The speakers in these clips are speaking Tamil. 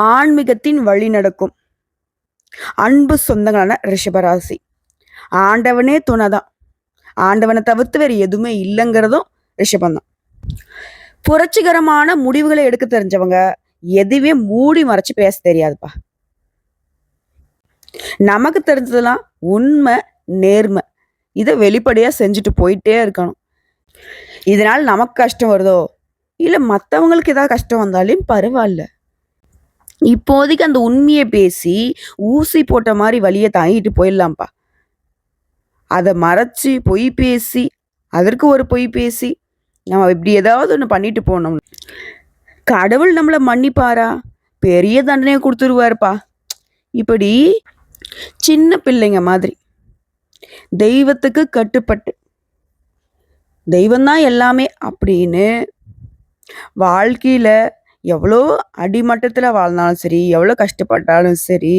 ஆன்மீகத்தின் வழி நடக்கும். அன்பு சொந்தங்களான ரிஷபராசி. ஆண்டவனே துணைதான். ஆண்டவனை தவிர்த்து வேறு எதுவுமே இல்லைங்கிறதும் ரிஷபந்தான் புரட்சிகரமான முடிவுகளை எடுக்க தெரிஞ்சவங்க எதுவுமே மூடி மறைச்சு பேச தெரியாதுப்பா. நமக்கு தெரிஞ்சதெல்லாம் உண்மை நேர்மை. இதை வெளிப்படையா செஞ்சுட்டு போயிட்டே இருக்கணும். இதனால் நமக்கு கஷ்டம் வருதோ? இல்லை மற்றவங்களுக்கு ஏதாவது கஷ்டம் வந்தாலும் பரவாயில்ல. இப்போதைக்கு அந்த உண்மையை பேசி ஊசி போட்ட மாதிரி வழியை தாங்கிட்டு போயிடலாம்ப்பா. அதை மறைச்சி பொய் பேசி அதற்கு ஒரு பொய் பேசி நம்ம இப்படி ஏதாவது ஒன்று பண்ணிட்டு போனோம் கடவுள் நம்மளை மன்னிப்பாரா? பெரிய தண்டனையை கொடுத்துருவாருப்பா. இப்படி சின்ன பிள்ளைங்க மாதிரி தெய்வத்துக்கு கட்டுப்பட்டு தெய்வந்தான் எல்லாமே அப்படின்னு வாழ்க்கையில் எவ்வளோ அடிமட்டத்தில் வாழ்ந்தாலும் சரி எவ்வளோ கஷ்டப்பட்டாலும் சரி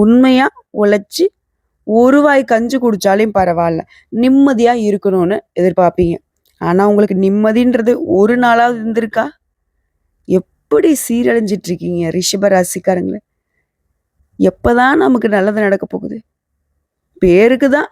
உண்மையாக உழைச்சி ஒரு வாய் கஞ்சி குடித்தாலும் பரவாயில்ல. நிம்மதியாக இருக்கணும்னு எதிர்பார்ப்பீங்க. ஆனால் உங்களுக்கு நிம்மதின்றது ஒரு நாளாவது இருந்திருக்கா? எப்படி சீரழிஞ்சிட்டு இருக்கீங்க ரிஷப ராசிக்காரங்களே எப்போதான் நமக்கு நல்லது நடக்க போகுது? பேருக்கு தான்.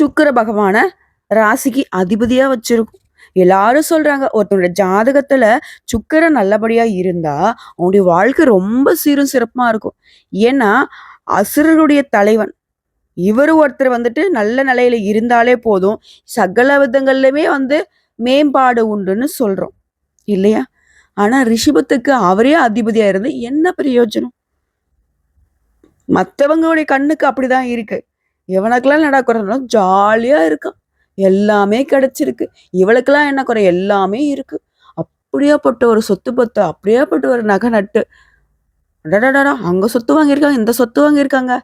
சுக்கிர பகவானை ராசிக்கு அதிபதியாக வச்சிருக்கும். எல்லாரும் சொல்றாங்க ஒருத்தனுடைய ஜாதகத்துல சுக்கிரன் நல்லபடியா இருந்தா அவனுடைய வாழ்க்கை ரொம்ப சீரும் சிறப்புமா இருக்கும். ஏன்னா அசுரருடைய தலைவன். இவர் ஒருத்தர் வந்துட்டு நல்ல நிலையில இருந்தாலே போதும். சகல விதங்கள்லயுமே வந்து மேம்பாடு உண்டுன்னு சொல்றோம். இல்லையா? ஆனா ரிஷபத்துக்கு அவரே அதிபதியா இருந்து என்ன பிரயோஜனம்? மற்றவங்களுடைய கண்ணுக்கு அப்படிதான் இருக்கு. எவனுக்கெல்லாம் நடக்கிறதுனால ஜாலியா இருக்கான். எல்லாமே கிடைச்சிருக்கு. இவளுக்கெல்லாம் என்ன குறை? எல்லாமே இருக்கு. அப்படியாப்பட்ட ஒரு சொத்து பத்து அப்படியாப்பட்ட ஒரு நகை நட்டு. அடடடடா அங்க சொத்து வாங்கியிருக்காங்க இந்த சொத்து வாங்கியிருக்காங்க.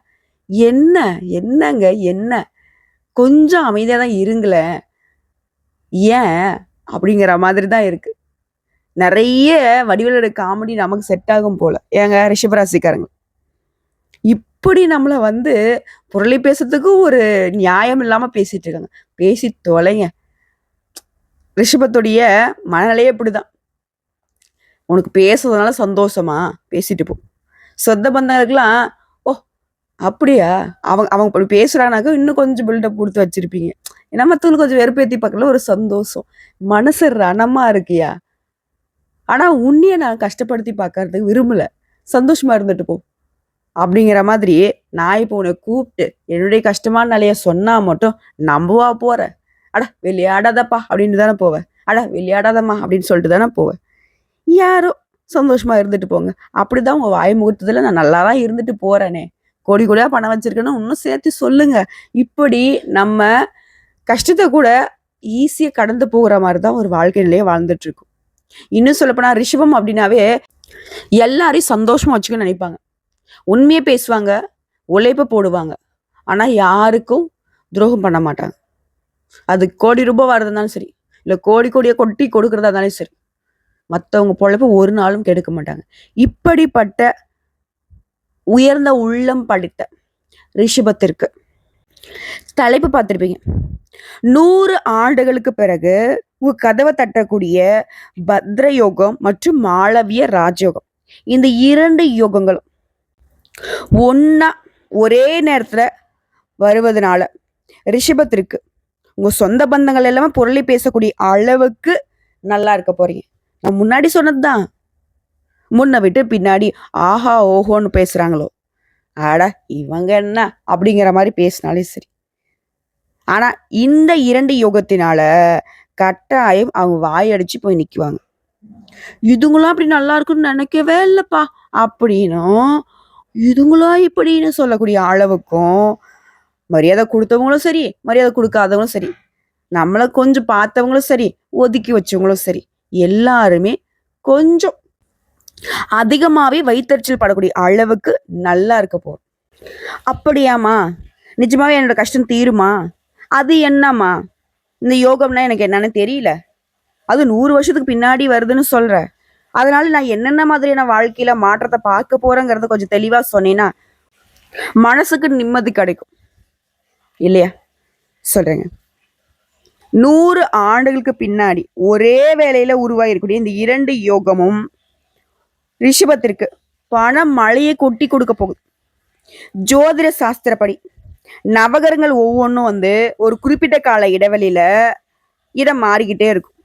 என்ன என்னங்க என்ன? கொஞ்சம் அமைதியாக தான் இருங்களேன். ஏன்? அப்படிங்கிற மாதிரி தான் இருக்கு. நிறைய வடிவேலோட காமெடி நமக்கு செட் ஆகும் போல. ஏங்க ரிஷபராசிக்காரங்க. இப்படி நம்மளை வந்து புரளி பேசுறதுக்கும் ஒரு நியாயம் இல்லாமல் பேசிட்டு இருக்காங்க. பேசி தொலைங்க. ரிஷபத்துடைய மனநிலையே இப்படிதான் உனக்கு பேசுறதுனால சந்தோஷமா? பேசிட்டு போ. சொந்த பந்தங்களுக்கெல்லாம் ஓ அப்படியா? அவங்க அவங்க இப்படி பேசுறானாக்க இன்னும் கொஞ்சம் பில்டப் கொடுத்து வச்சிருப்பீங்க. ஏன்னா மற்றவங்களுக்கு கொஞ்சம் வெறுப்பேத்தி பார்க்கல ஒரு சந்தோஷம். மனசு ரணமா இருக்கியா? ஆனா உன்னைய நான் கஷ்டப்படுத்தி பார்க்கறதுக்கு விரும்பல. சந்தோஷமா இருந்துட்டு போ. அப்படிங்கிற மாதிரி நான் இப்போ உன்னை கூப்பிட்டு என்னுடைய கஷ்டமான நிலைய சொன்னா மட்டும் நம்புவா போற. அட விளையாடாதப்பா அப்படின்னு தானே போவேன் அட விளையாடாதம்மா அப்படின்னு சொல்லிட்டு தானே போவேன் யாரோ சந்தோஷமா இருந்துட்டு போங்க. அப்படிதான் உங்க வாய் முகூர்த்தத்துல நான் நல்லா தான் இருந்துட்டு போறேனே. கோடி கோடியா பணம் வச்சிருக்கேன்னு இன்னும் சேர்த்து சொல்லுங்க. இப்படி நம்ம கஷ்டத்தை கூட ஈஸியாக கடந்து போகிற மாதிரி தான் ஒரு வாழ்க்கை நிலையை வாழ்ந்துட்டு இருக்கும். இன்னும் சொல்லப்போனா ரிஷபம் அப்படின்னாவே எல்லாரையும் சந்தோஷமா வச்சுக்கணும்னு நினைப்பாங்க. உண்மையை பேசுவாங்க உழைப்பை போடுவாங்க. ஆனால் யாருக்கும் துரோகம் பண்ண மாட்டாங்க. அது கோடி ரூபாய் வரதுனாலும் சரி இல்லை கோடி கோடியை கொட்டி கொடுக்கறதா இருந்தாலும் சரி மற்றவங்க பொழைப்பு ஒரு நாளும் கெடுக்க மாட்டாங்க. இப்படிப்பட்ட உயர்ந்த உள்ளம் படித்த ரிஷபத்திற்கு தலைப்பு பார்த்துருப்பீங்க. நூறு ஆண்டுகளுக்கு பிறகு உங்க கதவை தட்டக்கூடிய பத்ர யோகம் மற்றும் மாளவிய ராஜயோகம் இந்த இரண்டு யோகங்களும் ஒன்றா ஒரே நேரத்தில் வருவதனால ரிஷபத்திற்கு உங்கள் சொந்த பந்தங்கள் எல்லாமே பொருளை பேசக்கூடிய அளவுக்கு நல்லா இருக்க போகிறீங்க நான் முன்னாடி சொன்னதுதான். முன்ன விட்டு பின்னாடி ஆஹா ஓஹோன்னு பேசுகிறாங்களோ ஆடா இவங்க என்ன அப்படிங்கிற மாதிரி பேசினாலே சரி. ஆனால் இந்த இரண்டு யோகத்தினால கட்டாயம் அவங்க வாயடிச்சு போய் நிற்குவாங்க இதுங்களும் அப்படி நல்லா இருக்குன்னு நினைக்கவே இல்லைப்பா. அப்படின்னும் இதுங்களா இப்படின்னு சொல்லக்கூடிய அளவுக்கும் மரியாதை கொடுத்தவங்களும் சரி மரியாதை கொடுக்காதவங்களும் சரி நம்மளை கொஞ்சம் பார்த்தவங்களும் சரி ஒதுக்கி வச்சவங்களும் சரி எல்லாருமே கொஞ்சம் அதிகமாகவே வயிற்றுச்சல் படக்கூடிய அளவுக்கு நல்லா இருக்க போறோம். அப்படியாம்மா? நிஜமாவே என்னோட கஷ்டம் தீருமா? அது என்னம்மா? இந்த யோகம்னா எனக்கு என்னன்னு தெரியல. அது நூறு வருஷத்துக்கு பின்னாடி வருதுன்னு சொல்கிறேன் அதனால நான் என்னென்ன மாதிரியான வாழ்க்கையில மாற்றத்தை பார்க்க போறேங்கிறத கொஞ்சம் தெளிவா சொன்னேன்னா மனசுக்கு நிம்மதி கிடைக்கும். இல்லையா? சொல்றேங்க. நூறு ஆண்டுகளுக்கு பின்னாடி ஒரே வேலையில உருவாயிருக்கூடிய இந்த இரண்டு யோகமும் ரிஷபத்திற்கு பணம் மழையை கொட்டி கொடுக்க போகுது. ஜோதிட சாஸ்திரப்படி நவகரங்கள் ஒவ்வொன்றும் வந்து ஒரு குறிப்பிட்ட கால இடைவெளியில இடம் மாறிக்கிட்டே இருக்கும்.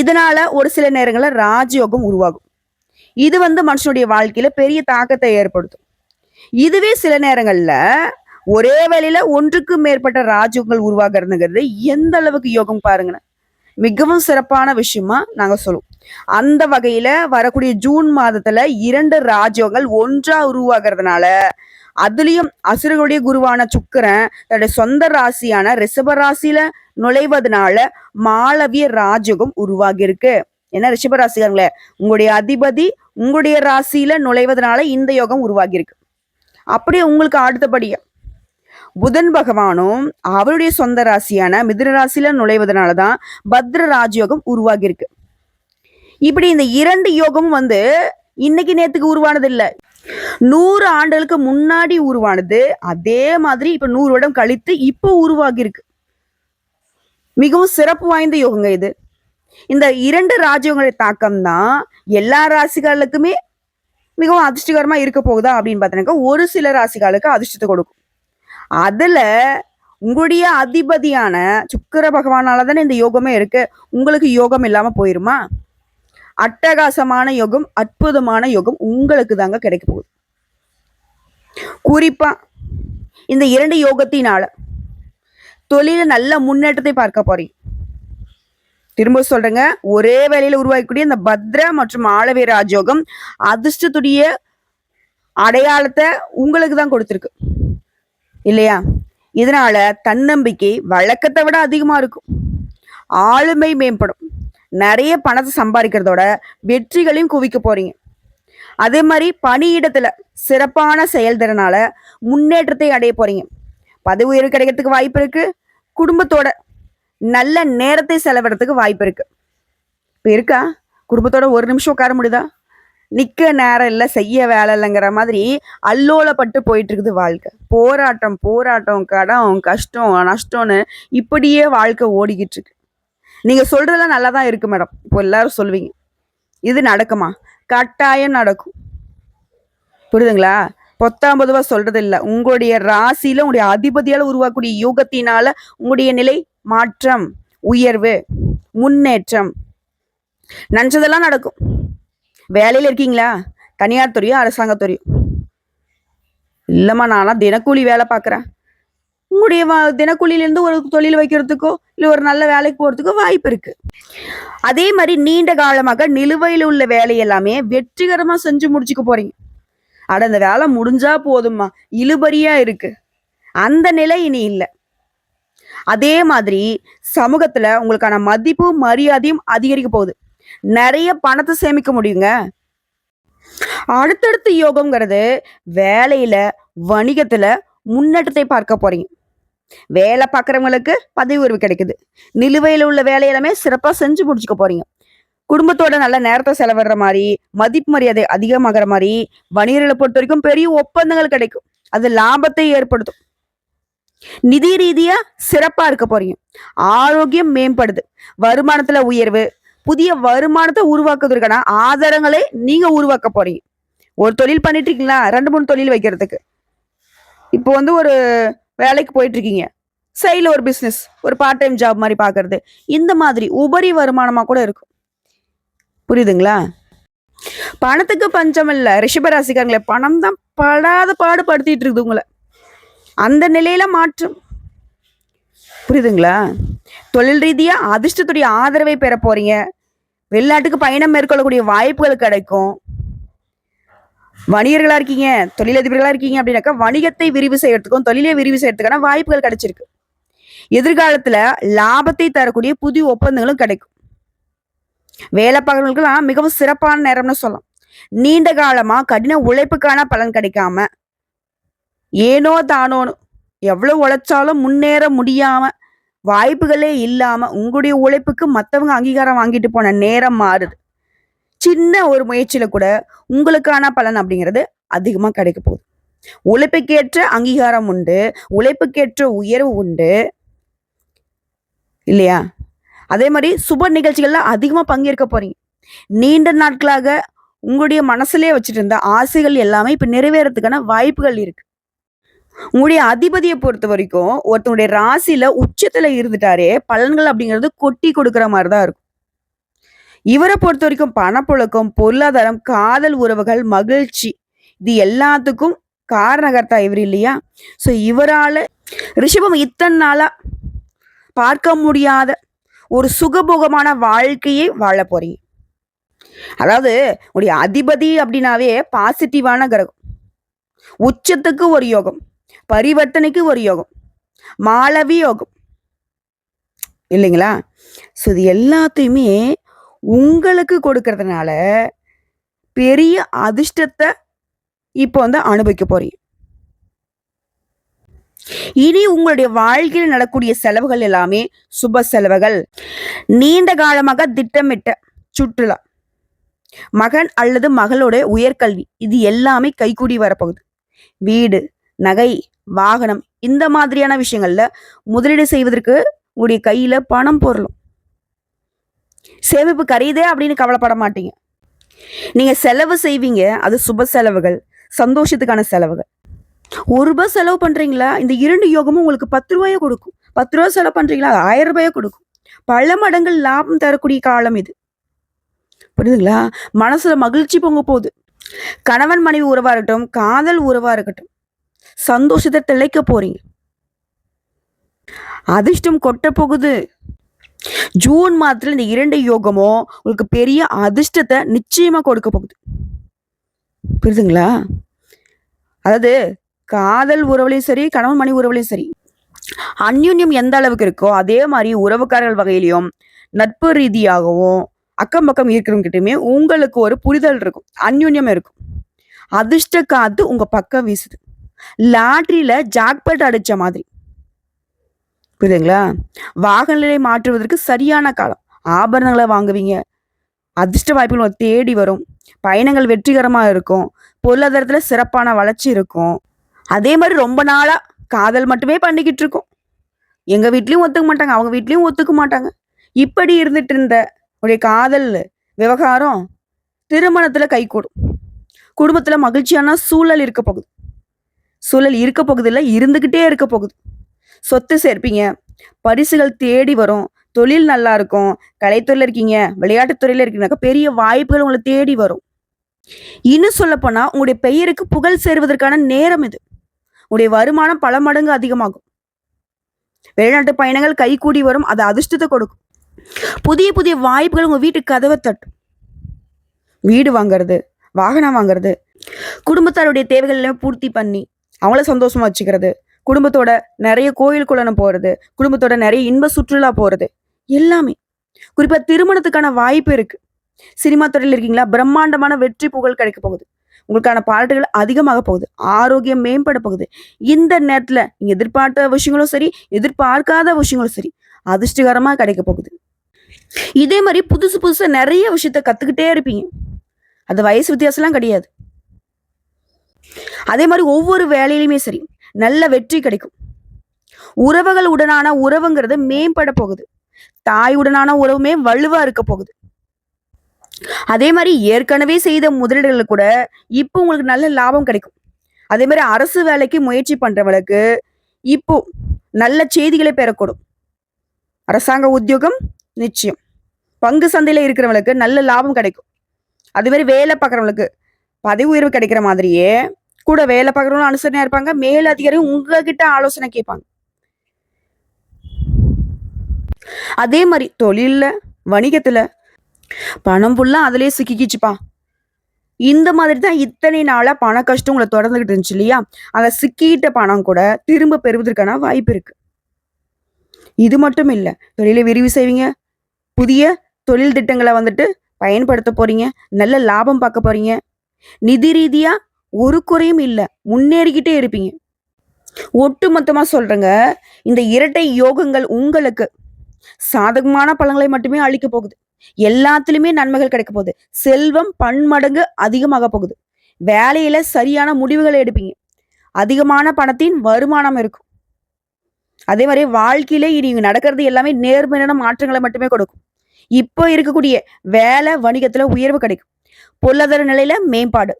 இதனால ஒரு சில நேரங்களில் ராஜயோகம் உருவாகும். இது வந்து மனுஷனுடைய வாழ்க்கையில பெரிய தாக்கத்தை ஏற்படுத்தும். இதுவே சில நேரங்கள்ல ஒரே வேலையில ஒன்றுக்கு மேற்பட்ட ராஜயோகங்கள் உருவாகிறதுங்கிறது எந்த அளவுக்கு யோகம் பாருங்கன்னு மிகவும் சிறப்பான விஷயமா நாங்க சொல்லுவோம். அந்த வகையில வரக்கூடிய ஜூன் மாதத்துல இரண்டு ராஜ்யங்கள் ஒன்றா உருவாகிறதுனால அதுலயும் அசுரர்களுடைய குருவான சுக்கிரன் தன்னுடைய சொந்த ராசியான ரிஷப ராசியில நுழைவதனால மாளவிய ராஜகம் உருவாகி இருக்கு ஏன்னா ரிஷப உங்களுடைய அதிபதி உங்களுடைய ராசியில நுழைவதனால இந்த யோகம் உருவாகி இருக்கு அப்படியே உங்களுக்கு அடுத்தபடியா புதன் பகவானும் அவருடைய சொந்த ராசியான மிதுன ராசியில நுழைவதனால தான் பத்ர ராஜயோகம் உருவாகி இருக்கு இப்படி இந்த இரண்டு யோகமும் வந்து இன்னைக்கு நேத்துக்கு உருவானது இல்லை நூறு ஆண்டுகளுக்கு முன்னாடி உருவானது. அதே மாதிரி இப்ப நூறு வருடம் கழித்து இப்போ உருவாகி இருக்கு மிகவும் சிறப்பு வாய்ந்த யோகங்க இது. இந்த இரண்டு ராஜயோகங்களுடைய தாக்கம் தான் எல்லா ராசிகளுக்குமே மிகவும் அதிர்ஷ்டகரமா இருக்க போகுதா அப்படின்னு பார்த்தீங்கன்னா ஒரு சில ராசிகளுக்கு அதிர்ஷ்டத்தை கொடுக்கும். அதுல உங்களுடைய அதிபதியான சுக்கிர பகவானால தானே இந்த யோகமே இருக்கு. உங்களுக்கு யோகம் இல்லாம போயிருமா? அட்டகாசமான யோகம் அற்புதமான யோகம் உங்களுக்கு தாங்க கிடைக்க போகுது. குறிப்பா இந்த இரண்டு யோகத்தினால தொழில நல்ல முன்னேற்றத்தை பார்க்க போறீங்க. திரும்ப சொல்றேங்க ஒரே வேலையில உருவாக்கக்கூடிய இந்த பத்ர மற்றும் ஆளவே ராஜயோகம் அதிர்ஷ்டத்துடைய அடையாளத்தை உங்களுக்கு தான் கொடுத்துருக்கு. இல்லையா? இதனால தன்னம்பிக்கை வழக்கத்தை விட அதிகமா இருக்கும். ஆளுமை மேம்படும். நிறைய பணத்தை சம்பாதிக்கிறதோட வெற்றிகளையும் குவிக்க போறீங்க. அதே மாதிரி பணியிடத்துல சிறப்பான செயல்திறனால முன்னேற்றத்தை அடைய போறீங்க. பதவி உயர்வு கிடைக்கிறதுக்கு வாய்ப்பு இருக்கு. குடும்பத்தோட நல்ல நேரத்தை செலவிடுறதுக்கு வாய்ப்பு இருக்கு. இப்போ இருக்கா? குடும்பத்தோட ஒரு நிமிஷம் உட்கார முடியுதா? நிக்க நேரம் இல்லை செய்ய வேலை இல்லைங்கிற மாதிரி அல்லோலப்பட்டு போயிட்டு இருக்குது வாழ்க்கை. போராட்டம் போராட்டம் கடன் கஷ்டம் நஷ்டம்னு இப்படியே வாழ்க்கை ஓடிக்கிட்டு இருக்கு. நீங்கள் சொல்கிறதெல்லாம் நல்லா தான் இருக்குது மேடம் இப்போ எல்லாரும் சொல்லுவீங்க இது நடக்குமா? கட்டாயம் நடக்கும். புரியுதுங்களா? பத்தாம்பது ரூபா சொல்றது இல்லை. உங்களுடைய ராசியில உங்களுடைய அதிபதியால் உருவாக்கக்கூடிய யோகத்தினால உங்களுடைய நிலை மாற்றம் உயர்வு முன்னேற்றம். நினச்சதெல்லாம் நடக்கும். வேலையில் இருக்கீங்களா? தனியார் துறையோ அரசாங்க துறையோ? இல்லைம்மா நான்லாம் தினக்கூலி வேலை பார்க்குறேன். உங்களுடைய வ- தினக்கூலியிலேருந்து ஒரு தொழில் வைக்கிறதுக்கோ இல்லை ஒரு நல்ல வேலைக்கு போகிறதுக்கோ வாய்ப்பு இருக்கு. அதே மாதிரி நீண்ட காலமாக நிலுவையில் உள்ள வேலை எல்லாமே வெற்றிகரமாக செஞ்சு முடிச்சுக்க போறீங்க. அட அந்த வேலை முடிஞ்சா போதும்மா. இழுபறியா இருக்கு. அந்த நிலை இனி இல்லை. அதே மாதிரி சமூகத்தில் உங்களுக்கான மதிப்பு மரியாதையும் அதிகரிக்க போகுது. நிறைய பணத்தை சேமிக்க முடியுங்க. அடுத்தடுத்த யோகம்ங்கிறது வேலையில வணிகத்துல முன்னேற்றத்தை பார்க்க போறீங்க. வேலை பார்க்குறவங்களுக்கு பதவி உயர்வு கிடைக்குது. நிலுவையில் உள்ள வேலையெல்லாமே சிறப்பாக செஞ்சு முடிச்சுக்க போறீங்க. குடும்பத்தோட நல்ல நேரத்தை செலவிடுற மாதிரி மதிப்பு மரியாதை அதிகமாகிற மாதிரி வணிகர்களை பொறுத்த வரைக்கும் பெரிய ஒப்பந்தங்கள் கிடைக்கும். அது லாபத்தை ஏற்படுத்தும். நிதி ரீதியா சிறப்பா இருக்க போறீங்க. ஆரோக்கியம் மேம்படுது. வருமானத்துல உயர்வு புதிய வருமானத்தை உருவாக்குவதற்கான ஆதாரங்களை நீங்க உருவாக்க போறீங்க. ஒரு தொழில் பண்ணிட்டு இருக்கீங்களா? ரெண்டு மூணு தொழில் வைக்கிறதுக்கு. இப்போ வந்து ஒரு வேலைக்கு போயிட்டுருக்கீங்க. சைடில் ஒரு பிஸ்னஸ் ஒரு பார்ட் டைம் ஜாப் மாதிரி பார்க்குறது. இந்த மாதிரி உபரி வருமானமாக கூட இருக்கும். புரியுதுங்களா? பணத்துக்கு பஞ்சம் இல்லை. ரிஷபராசிக்காரங்களே பணம் தான் படாத பாடுபடுத்திட்டு இருக்குது உங்களை. அந்த நிலையில மாற்றம். புரியுதுங்களா? தொழில் ரீதியாக அதிர்ஷ்டத்துடைய ஆதரவை பெற போறீங்க. வெளிநாட்டுக்கு பயணம் மேற்கொள்ளக்கூடிய வாய்ப்புகள் கிடைக்கும். வணிகர்களா இருக்கீங்க தொழிலதிபர்களா இருக்கீங்க அப்படின்னாக்கா வணிகத்தை விரிவு செய்யறதுக்கும் தொழிலை விரிவு செய்யறதுக்கான வாய்ப்புகள் கிடைச்சிருக்கு. எதிர்காலத்துல லாபத்தை தரக்கூடிய புதிய ஒப்பந்தங்களும் கிடைக்கும். வேலை பார்க்கறவங்களுக்குலாம் மிகவும் சிறப்பான நேரம்னு சொல்லலாம். நீண்ட காலமா கடின உழைப்புக்கான பலன் கிடைக்காம ஏனோ தானோன்னு எவ்வளவு உழைச்சாலும் முன்னேற முடியாம வாய்ப்புகளே இல்லாம உங்களுடைய உழைப்புக்கு மற்றவங்க அங்கீகாரம் வாங்கிட்டு போன நேரம் மாறுது. சின்ன ஒரு முயற்சியில கூட உங்களுக்கான பலன் அப்படிங்கிறது அதிகமா கிடைக்க போகுது. உழைப்புக்கேற்ற அங்கீகாரம் உண்டு உழைப்புக்கேற்ற உயர்வு உண்டு. இல்லையா? அதே மாதிரி சுப நிகழ்ச்சிகள்ல அதிகமா பங்கேற்க போறீங்க. நீண்ட நாட்களாக உங்களுடைய மனசுலயே வச்சுட்டு இருந்த ஆசைகள் எல்லாமே இப்ப நிறைவேறதுக்கான வாய்ப்புகள் இருக்கு. உங்களுடைய அதிபதியை பொறுத்த வரைக்கும் ஒருத்தனுடைய ராசியில உச்சத்துல இருந்துட்டாரே பலன்கள் அப்படிங்கிறது கொட்டி கொடுக்குற மாதிரி தான் இருக்கும். இவரை பொறுத்த வரைக்கும் பணப்புழக்கம் பொருளாதாரம் காதல் உறவுகள் மகிழ்ச்சி இது எல்லாத்துக்கும் காரணகர்த்தா இவர் இல்லையா? ஸோ இவரால் ரிஷபம் இத்தனை நாளாக பார்க்க முடியாத ஒரு சுகபோகமான வாழ்க்கையை வாழ போறீங்க. அதாவது உடைய அதிபதி அப்படின்னாவே பாசிட்டிவான கிரகம். உச்சத்துக்கு ஒரு யோகம் பரிவர்த்தனைக்கு ஒரு யோகம் மாளவி யோகம். இல்லைங்களா? ஸோ இது எல்லாத்தையுமே உங்களுக்கு கொடுக்கறதுனால பெரிய அதிர்ஷ்டத்தை இப்போ வந்து அனுபவிக்க போறீங்க. இனி உங்களுடைய வாழ்க்கையில் நடக்கூடிய செலவுகள் எல்லாமே சுப செலவுகள். நீண்ட காலமாக திட்டமிட்ட சுற்றுலா. மகன் அல்லது மகளோட உயர்கல்வி இது எல்லாமே கைகூடி வரப்போகுது. வீடு நகை வாகனம் இந்த மாதிரியான விஷயங்கள்ல முதலீடு செய்வதற்கு உங்களுடைய கையில பணம் பொருளும். சேமிப்பு கரையுதே அப்படின்னு கவலைப்பட மாட்டீங்க. நீங்கள் செலவு செய்வீங்க அது சுப செலவுகள் சந்தோஷத்துக்கான செலவுகள். ஒரு ரூபாய் செலவு பண்ணுறீங்களா இந்த இரண்டு யோகமும் உங்களுக்கு பத்து ரூபாயை கொடுக்கும். பத்து ரூபா செலவு பண்ணுறீங்களா அது ஆயிரம் ரூபாயை கொடுக்கும். பல மடங்கு லாபம் தரக்கூடிய காலம் இது. புரியுதுங்களா? மனசில் மகிழ்ச்சி பொங்க போகுது. கணவன் மனைவி உறவாக இருக்கட்டும் காதல் உறவாக இருக்கட்டும் சந்தோஷத்தை திளைக்க போகிறீங்க அதிர்ஷ்டம் கொட்ட போகுது. ஜூன் மாதத்துல இந்த இரண்டு யோகமும் உங்களுக்கு பெரிய அதிர்ஷ்டத்தை நிச்சயமா கொடுக்க போகுது. புரியுதுங்களா? அதாவது காதல் உறவுலையும் சரி கணவன் மணி உறவுலையும் சரி அந்யுன்யம் எந்த அளவுக்கு இருக்கோ அதே மாதிரி உறவுக்காரர்கள் வகையிலையும் நட்பு ரீதியாகவும் அக்கம் பக்கம் இருக்கிறவங்கிட்டயுமே உங்களுக்கு ஒரு புரிதல் இருக்கும் அந்யுன்யம் இருக்கும். அதிர்ஷ்ட காத்து உங்க பக்கம் வீசுது. லாட்ரியில ஜாக்பட் அடிச்ச மாதிரி. புரியுதுங்களா? வாகன நிலை மாற்றுவதற்கு சரியான காலம். ஆபரணங்களை வாங்குவீங்க. அதிர்ஷ்ட வாய்ப்புகள் தேடி வரும். பயணங்கள் வெற்றிகரமாக இருக்கும். பொருளாதாரத்தில் சிறப்பான வளர்ச்சி இருக்கும். அதே மாதிரி ரொம்ப நாளாக காதல் மட்டுமே பண்ணிக்கிட்டு இருக்கோம். எங்கள் வீட்லேயும் ஒத்துக்க மாட்டாங்க. அவங்க வீட்லேயும் ஒத்துக்க மாட்டாங்க. இப்படி இருந்துட்டு இருந்த உடைய காதல் விவகாரம் திருமணத்தில் கைகூடும். குடும்பத்தில் மகிழ்ச்சியான சூழல் இருக்க போகுது. சூழல் இருக்க போகுது இல்லை இருந்துக்கிட்டே இருக்க போகுது. சொத்து சேர்ப்பீங்க. பரிசுகள் தேடி வரும். தொழில் நல்லா இருக்கும். கலைத்துறையில் இருக்கீங்க. விளையாட்டுத் துறையில இருக்கீங்கனாக்கா பெரிய வாய்ப்புகள் உங்களை தேடி வரும். இன்னும் சொல்லப்போனால் உங்களுடைய பெயருக்கு புகழ் சேருவதற்கான நேரம் இது. உங்களுடைய வருமானம் பல மடங்கு அதிகமாகும். வெளிநாட்டு பயணங்கள் கைகூடி வரும். அது அதிர்ஷ்டத்தை கொடுக்கும். புதிய புதிய வாய்ப்புகள் உங்கள் வீட்டு கதவை தட்டும். வீடு வாங்குறது வாகனம் வாங்குறது குடும்பத்தாருடைய தேவைகள் எல்லாம் பூர்த்தி பண்ணி அவங்கள சந்தோஷமா வச்சுக்கிறது குடும்பத்தோட நிறைய கோயில் குளம் போறது குடும்பத்தோட நிறைய இன்ப சுற்றுலா போறது எல்லாமே. குறிப்பா திருமணத்துக்கான வாய்ப்பு இருக்கு. சினிமா துறையில் இருக்கீங்களா? பிரம்மாண்டமான வெற்றி புகழ் கிடைக்க போகுது. உங்களுக்கான பாராட்டுகள் அதிகமாக போகுது. ஆரோக்கியம் மேம்பட போகுது. இந்த நேரத்துல நீங்க எதிர்பார்த்த விஷயங்களும் சரி எதிர்பார்க்காத விஷயங்களும் சரி அதிர்ஷ்டகரமா கிடைக்க போகுது. இதே மாதிரி புதுசு புதுசா நிறைய விஷயத்த கத்துக்கிட்டே இருப்பீங்க. அது வயசு வித்தியாசம்லாம் கிடையாது. அதே மாதிரி ஒவ்வொரு வேலையிலுமே சரி நல்ல வெற்றி கிடைக்கும். உறவுகள் உடனான உறவுங்கிறது மேம்பட போகுது. தாயுடனான உறவுமே வலுவா இருக்க போகுது. அதே மாதிரி ஏற்கனவே செய்த முதலீடுகள் கூட இப்போ உங்களுக்கு நல்ல லாபம் கிடைக்கும். அதே மாதிரி அரசு வேலைக்கு முயற்சி பண்றவங்களுக்கு இப்போ நல்ல செய்திகளை பெறக்கூடும். அரசாங்க உத்தியோகம் நிச்சயம். பங்கு சந்தையில இருக்கிறவங்களுக்கு நல்ல லாபம் கிடைக்கும். அதே மாதிரி வேலை பார்க்குறவங்களுக்கு பதவி உயர்வு கிடைக்கிற மாதிரியே கூட வேலை பார்க்குறவங்களும் அனுசரணையா இருப்பாங்க. மேல் அதிகாரியும் உங்ககிட்ட ஆலோசனை கேட்பாங்க. அதே மாதிரி தொழில்ல வணிகத்துல பணம் ஃபுல்லா அதுலயே சிக்கிக்கிச்சுப்பா. இந்த மாதிரி தான் இத்தனை நாளா பண கஷ்டம் உங்களை தொடர்ந்துகிட்டு இருந்துச்சு இல்லையா? அதை சிக்கிட்ட பணம் கூட திரும்ப பெறுவதற்கான வாய்ப்பு இருக்கு. இது மட்டும் இல்ல தொழிலை விரிவு செய்வீங்க. புதிய தொழில் திட்டங்களை வந்துட்டு பயன்படுத்த போறீங்க. நல்ல லாபம் பார்க்க போறீங்க. நிதி ரீதியா ஒரு குறையும் இல்லை. முன்னேறிக்கிட்டே இருப்பீங்க. ஒட்டுமொத்தமாக சொல்கிறேங்க இந்த இரட்டை யோகங்கள் உங்களுக்கு சாதகமான பழங்களை மட்டுமே அழிக்க போகுது. எல்லாத்துலேயுமே நன்மைகள் கிடைக்க போகுது. செல்வம் பன்மடங்கு அதிகமாக போகுது. வேலையில் சரியான முடிவுகளை எடுப்பீங்க. அதிகமான பணத்தின் வருமானம் இருக்கும். அதே மாதிரி வாழ்க்கையில இனி நடக்கிறது எல்லாமே நேர்மையான மாற்றங்களை மட்டுமே கொடுக்கும். இப்போ இருக்கக்கூடிய வேலை வணிகத்தில் உயர்வு கிடைக்கும். பொருளாதார நிலையில மேம்பாடு.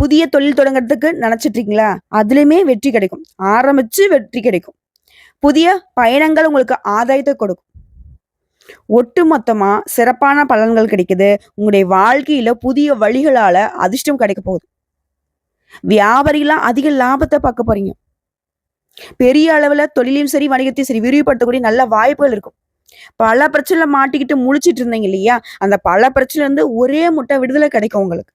புதிய தொழில் தொடங்குறதுக்கு நினச்சிட்டு இருக்கீங்களா அதுலேயுமே வெற்றி கிடைக்கும். ஆரம்பிச்சு வெற்றி கிடைக்கும். புதிய பயணங்கள் உங்களுக்கு ஆதாயத்தை கொடுக்கும். ஒட்டு மொத்தமா சிறப்பான பலன்கள் கிடைக்குது. உங்களுடைய வாழ்க்கையில புதிய வழிகளால அதிர்ஷ்டம் கிடைக்க போகுது. வியாபாரிகளாம் அதிக லாபத்தை பார்க்க போறீங்க. பெரிய அளவுல தொழிலையும் சரி வணிகத்தையும் சரி விரிவுபடுத்தக்கூடிய நல்ல வாய்ப்புகள் இருக்கும். பல பிரச்சனை மாட்டிக்கிட்டு முழிச்சிட்டு இருந்தீங்க இல்லையா? அந்த பல பிரச்சனை இருந்து ஒரே முட்டை விடுதலை கிடைக்கும் உங்களுக்கு.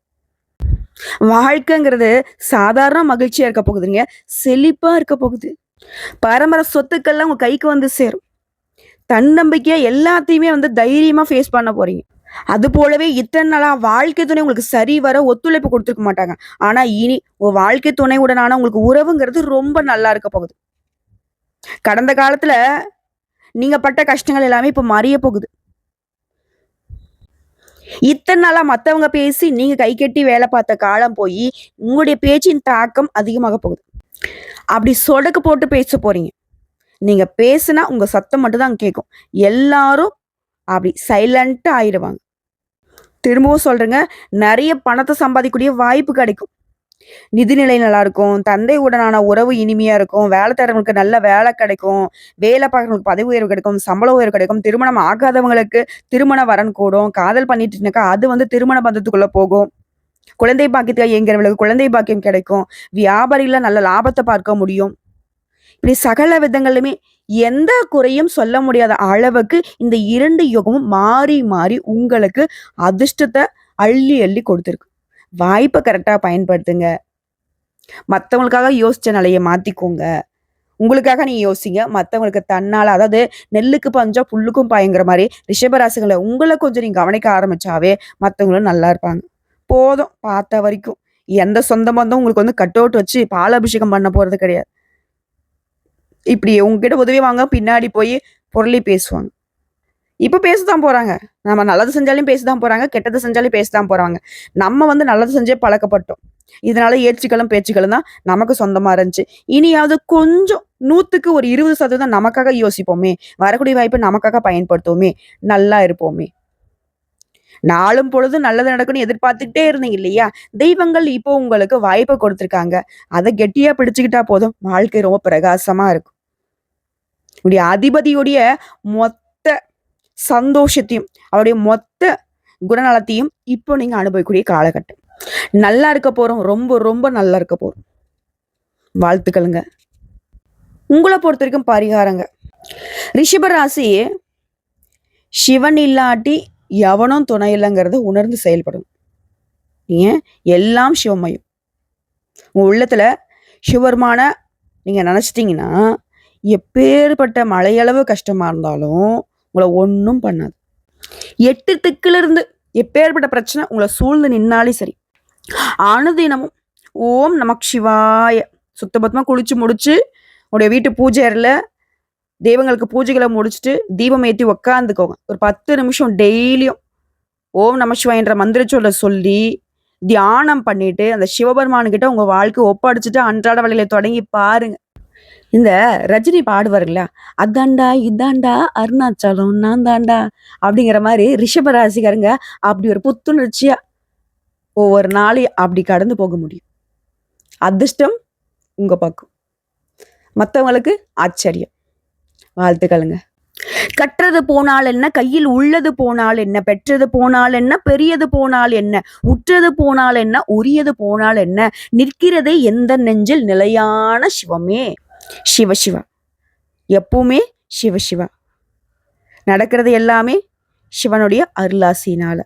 வாழ்க்கைங்கிறது சாதாரண மகிழ்ச்சியா இருக்க போகுதுங்க செழிப்பா இருக்க போகுது. பரம்பரை சொத்துக்கள்லாம் உங்க கைக்கு வந்து சேரும். தன்னம்பிக்கையா எல்லாத்தையுமே வந்து தைரியமா ஃபேஸ் பண்ண போறீங்க. அது போலவே இத்தனை நாளா வாழ்க்கை துணை உங்களுக்கு சரி வர ஒத்துழைப்பு கொடுத்துருக்க மாட்டாங்க. ஆனா இனி உன் வாழ்க்கை துணையுடனான உங்களுக்கு உறவுங்கிறது ரொம்ப நல்லா இருக்க போகுது. கடந்த காலத்துல நீங்க பட்ட கஷ்டங்கள் எல்லாமே இப்போ மறைய போகுது. இத்தனை நாளா மத்தவங்க பேசி நீங்க கை கட்டி வேலை பார்த்த காலம் போய் உங்களுடைய பேச்சின் தாக்கம் அதிகமாக போகுது. அப்படி சொடக்கு போட்டு பேச போறீங்க. நீங்க பேசுனா உங்க சத்தம் மட்டும் தான் கேட்கும். எல்லாரும் அப்படி சைலண்டா ஆயிடுவாங்க. திரும்பவும் சொல்றேங்க நிறைய பணத்தை சம்பாதிக்கக்கூடிய வாய்ப்பு கிடைக்கும். நிதிநிலை நல்லா இருக்கும் தந்தை உடனான உறவு இனிமையா இருக்கும் வேலை தரவங்களுக்கு நல்ல வேலை கிடைக்கும். வேலை பார்க்கறவங்களுக்கு பதவி உயர்வு கிடைக்கும். சம்பள உயர்வு கிடைக்கும். திருமணம் ஆகாதவங்களுக்கு திருமண வரன் கூடும். காதல் பண்ணிட்டு இருந்தாக்கா அது வந்து திருமண பந்தத்துக்குள்ள போகும். குழந்தை பாக்கியத்துக்கு இயங்குறவங்களுக்கு குழந்தை பாக்கியம் கிடைக்கும். வியாபாரிகள நல்ல லாபத்தை பார்க்க முடியும். இப்படி சகல விதங்களிலுமே எந்த குறையும் சொல்ல முடியாத அளவுக்கு இந்த இரண்டு யுகமும் மாறி மாறி உங்களுக்கு அதிர்ஷ்டத்தை அள்ளி அள்ளி கொடுத்துருக்கு. வாய்ப்பை கரெக்டாக பயன்படுத்துங்க. மற்றவங்களுக்காக யோசிச்ச நிலையை மாற்றிக்கோங்க உங்களுக்காக நீங்கள் யோசிங்க. மற்றவங்களுக்கு தன்னால் அதாவது நெல்லுக்கு பஞ்சா புல்லுக்கும் பாயங்கிற மாதிரி ரிஷபராசிகளை உங்களை கொஞ்சம் நீங்கள் கவனிக்க ஆரம்பிச்சாவே மற்றவங்களும் நல்லா இருப்பாங்க. போதும் பார்த்த வரைக்கும். எந்த சொந்த பந்தம் உங்களுக்கு வந்து கட் அவுட் வச்சு பாலாபிஷேகம் பண்ண போகிறது கிடையாது. இப்படி உங்ககிட்ட உதவி வாங்க பின்னாடி போய் பொருளி பேசுவாங்க. இப்போ பேசதான் போகிறாங்க நம்ம நல்லது செஞ்சாலும் பேசதான் போகிறாங்க கெட்டது செஞ்சாலும் பேசதான் போகிறாங்க நம்ம வந்து நல்லது செஞ்சே பழக்கப்பட்டோம். இதனால ஏச்சுக்களும் பேச்சுக்களும் தான் நமக்கு சொந்தமாக இருந்துச்சு. இனியாவது கொஞ்சம் நூற்றுக்கு ஒரு இருபது சதவீதம் நமக்காக யோசிப்போமே. வரக்கூடிய வாய்ப்பை நமக்காக பயன்படுத்துவோமே. நல்லா இருப்போமே. நாளும் பொழுதும் நல்லது நடக்கும்னு எதிர்பார்த்துக்கிட்டே இருந்தீங்க இல்லையா? தெய்வங்கள் இப்போ உங்களுக்கு வாய்ப்பை கொடுத்துருக்காங்க. அதை கெட்டியா பிடிச்சுக்கிட்டா போதும். வாழ்க்கை ரொம்ப பிரகாசமா இருக்கும். உடைய அதிபதியுடைய மொத்த சந்தோஷத்தையும் அவருடைய மொத்த குணநலத்தையும் இப்போ நீங்க அனுபவிக்கக்கூடிய காலகட்டம். நல்லா இருக்க போறோம். ரொம்ப ரொம்ப நல்லா இருக்க போறோம். வாழ்த்துக்களுங்க. உங்களை பொறுத்த வரைக்கும் பரிகாரங்க. ரிஷபராசி சிவன் இல்லாட்டி எவனும் துணை இல்லைங்கிறத உணர்ந்து செயல்படும் ஏன் எல்லாம் சிவமயம். உங்க உள்ளத்துல சிவருமான நீங்க நினைச்சிட்டீங்கன்னா எப்பேற்பட்ட மழையளவு கஷ்டமா இருந்தாலும் உங்களை ஒன்றும் பண்ணாது. எட்டு திக்கிலிருந்து எப்பேற்பட்ட பிரச்சனை உங்களை சூழ்ந்து நின்னாலே சரி. அனுதினமும் ஓம் நமக் சிவாய. சுத்தபத்தமாக குளிச்சு முடிச்சு உடைய வீட்டு பூஜை தெய்வங்களுக்கு பூஜைகளை முடிச்சுட்டு தீபம் ஏற்றி உக்காந்துக்கோங்க. ஒரு பத்து நிமிஷம் டெய்லியும் ஓம் நம சிவாயன்ற மந்திர சொல்ல சொல்லி தியானம் பண்ணிட்டு அந்த சிவபெருமானுக்கிட்ட உங்கள் வாழ்க்கை ஒப்படைச்சிட்டு அன்றாட வழியில தொடங்கி பாருங்க. இந்த ரஜினி பாடுவார்ல அதாண்டா இதாண்டா அருணாச்சலம் நான் தாண்டா அப்படிங்கிற மாதிரி ரிஷபராசிக்காரங்க அப்படி ஒரு புத்துணர்ச்சியா ஒவ்வொரு நாளையும் அப்படி கடந்து போக முடியும். அதிர்ஷ்டம் உங்க பக்கம். மற்றவங்களுக்கு ஆச்சரியம். வாழ்த்துக்களுங்க. கற்றது போனால் என்ன? கையில் உள்ளது போனால் என்ன? பெற்றது போனால் என்ன? பெரியது போனால் என்ன? உற்றது போனால் என்ன? உரியது போனால் என்ன? நிற்கிறதே எந்த நெஞ்சில் நிலையான சிவமே. சிவசிவா எப்பவுமே சிவசிவா நடக்கிறது எல்லாமே சிவனுடைய அருளாசினால